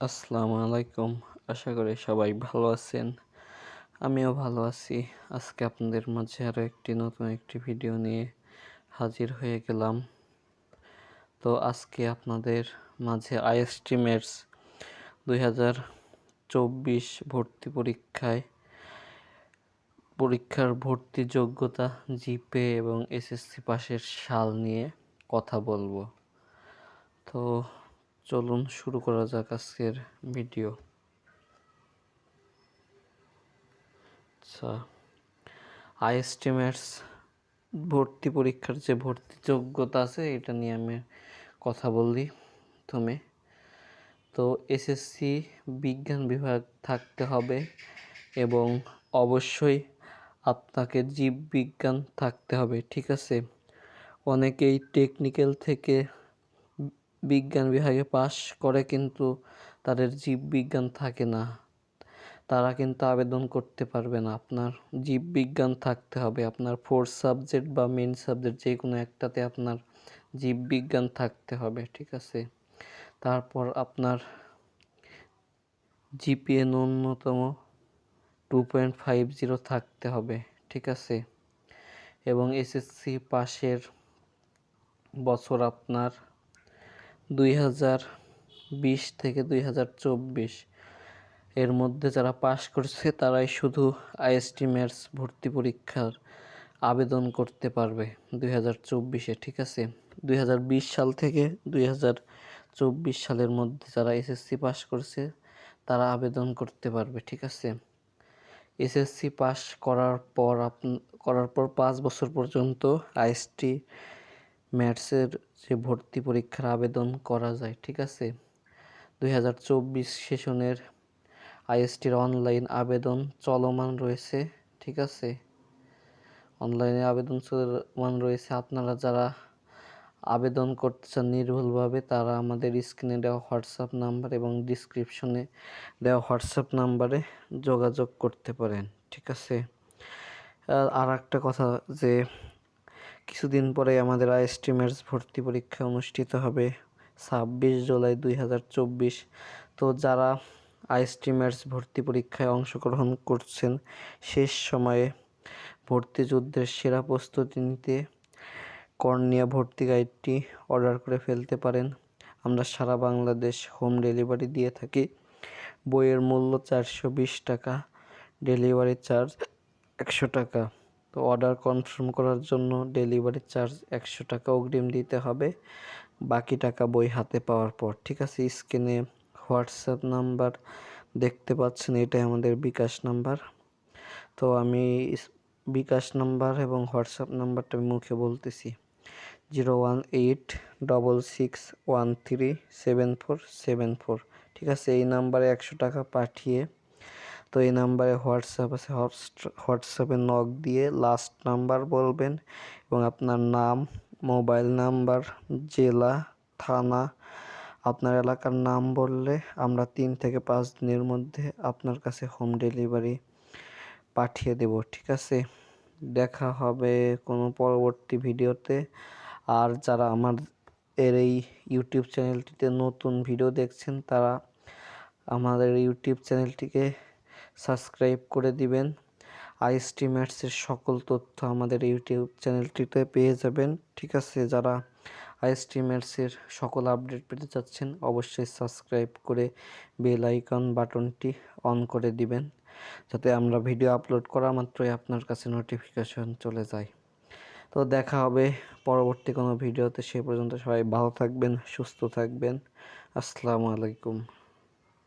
আসসালামু আলাইকুম। আশা করি সবাই ভালো আছেন। আমিও ভালো আছি। আজকে আপনাদের মাঝে আরও একটি নতুন একটি ভিডিও নিয়ে হাজির হয়ে গেলাম। তো আজকে আপনাদের মাঝে আইএসটিমেটস দুই হাজার চব্বিশ ভর্তি পরীক্ষায় পরীক্ষার ভর্তি যোগ্যতা জিপে এবং এসএসসি পাশের সাল নিয়ে কথা বলব। তো চলুন শুরু করা যাক আজকের ভিডিও। আচ্ছা আইএসটিমেটস ভর্তি পরীক্ষার যে ভর্তি যোগ্যতা আছে, এটা নিয়ে আমি কথা বলি প্রথমে। তো এসএসসি বিজ্ঞান বিভাগ থাকতে হবে এবং অবশ্যই আপনাকে জীব বিজ্ঞান থাকতে হবে, ঠিক আছে? অনেকেই টেকনিক্যাল থেকে বিজ্ঞান বিভাগে পাশ করে কিন্তু তাদের জীববিজ্ঞান থাকে না। তারা কিন্তু আবেদন করতে পারবে না। আপনার জীববিজ্ঞান থাকতে হবে। আপনার ফোর্থ সাবজেক্ট বা মেন সাবজেক্ট যে কোনো একটাতে আপনার জীববিজ্ঞান থাকতে হবে, ঠিক আছে? তারপর আপনার জিপিএ ন্যূনতম টু পয়েন্ট ফাইভ জিরো থাকতে হবে, ঠিক আছে? এবং এসএসসি পাশের বছর আপনার দুই হাজার বিশ থেকে দুই হাজার চব্বিশ। এর মধ্যে যারা পাশ করছে, তারাই শুধু আইএসটি ম্যাথস ভর্তি পরীক্ষার আবেদন করতে পারবে দুই হাজার চব্বিশে, ঠিক আছে? দুই হাজার বিশ সাল থেকে দুই হাজার চব্বিশ সালের মধ্যে যারা এসএসসি পাশ করছে, তারা আবেদন করতে পারবে, ঠিক আছে? এসএসসি পাস করার পর আপ করার পর পাঁচ বছর পর্যন্ত আইএসটি ম্যাথসের যে ভর্তি পরীক্ষার আবেদন করা যায়, ঠিক আছে? দুই হাজার চব্বিশ সেশনের আইএসটির অনলাইন আবেদন চলমান রয়েছে, ঠিক আছে? অনলাইনে আবেদন চলমান রয়েছে। আপনারা যারা আবেদন করতে চান নির্ভুলভাবে, তারা আমাদের স্ক্রিনে দেওয়া হোয়াটসঅ্যাপ নাম্বার এবং ডিসক্রিপশনে দেওয়া হোয়াটসঅ্যাপ নাম্বারে যোগাযোগ করতে পারেন, ঠিক আছে? আর একটা কথা যে কিছুদিন পরে আমাদের আইএসটিমেটস ভর্তি পরীক্ষা অনুষ্ঠিত হবে ছাব্বিশ জুলাই দুই হাজার চব্বিশ। তো যারা আইএসটিমেটস ভর্তি পরীক্ষায় অংশগ্রহণ করছেন, শেষ সময়ে ভর্তি যুদ্ধের সেরা প্রস্তুতি নিতে কর্নিয়া ভর্তি গাইডটি অর্ডার করে ফেলতে পারেন। আমরা সারা বাংলাদেশ হোম ডেলিভারি দিয়ে থাকি। বইয়ের মূল্য চারশো বিশ টাকা, ডেলিভারি চার্জ একশো টাকা। তো অর্ডার কনফার্ম করার জন্য ডেলিভারি চার্জ একশো টাকা অগ্রিম দিতে হবে। বাকি টাকা বই হাতে পাওয়ার পর, ঠিক আছে? স্ক্রিনে হোয়াটসঅ্যাপ নাম্বার দেখতে পাচ্ছেন, এটাই আমাদের বিকাশ নাম্বার তো আমি বিকাশ নাম্বার এবং হোয়াটসঅ্যাপ নাম্বারটা আমি মুখে বলতেছি। Zero one eight double six one three seven four seven four ঠিক আছে? এই নাম্বারে একশো টাকা পাঠিয়ে তো এই নাম্বারে হোয়াটসঅ্যাপ আছে হোয়াটসঅ্যাপে নক দিয়ে লাস্ট নাম্বার বলবেন এবং আপনার নাম মোবাইল নাম্বার জেলা, থানা, আপনার এলাকার নাম বললে আমরা তিন থেকে পাঁচ দিনের মধ্যে আপনার কাছে হোম ডেলিভারি পাঠিয়ে দেব, ঠিক আছে? দেখা হবে কোনো পরবর্তী ভিডিওতে। আর যারা আমার, এর এই ইউটিউব চ্যানেলটিতে নতুন ভিডিও দেখছেন, তারা আমাদের ইউটিউব চ্যানেলটিকে সাবস্ক্রাইব করে দিবেন। আইএসটি ম্যাটসের সকল তথ্য আমাদের ইউটিউব চ্যানেলটিতে পেয়ে যাবেন। ঠিক আছে, যারা আইএসটি ম্যাটসের সকল আপডেট পেতে চাচ্ছেন, অবশ্যই সাবস্ক্রাইব করে বেল আইকন বাটনটি অন করে দিবেন, যাতে আমরা ভিডিও আপলোড করা মাত্রই আপনার কাছে নোটিফিকেশন চলে যায়। তো দেখা হবে পরবর্তী কোনো ভিডিওতে, সে পর্যন্ত সবাই ভালো থাকবেন, সুস্থ থাকবেন। আসসালামু আলাইকুম।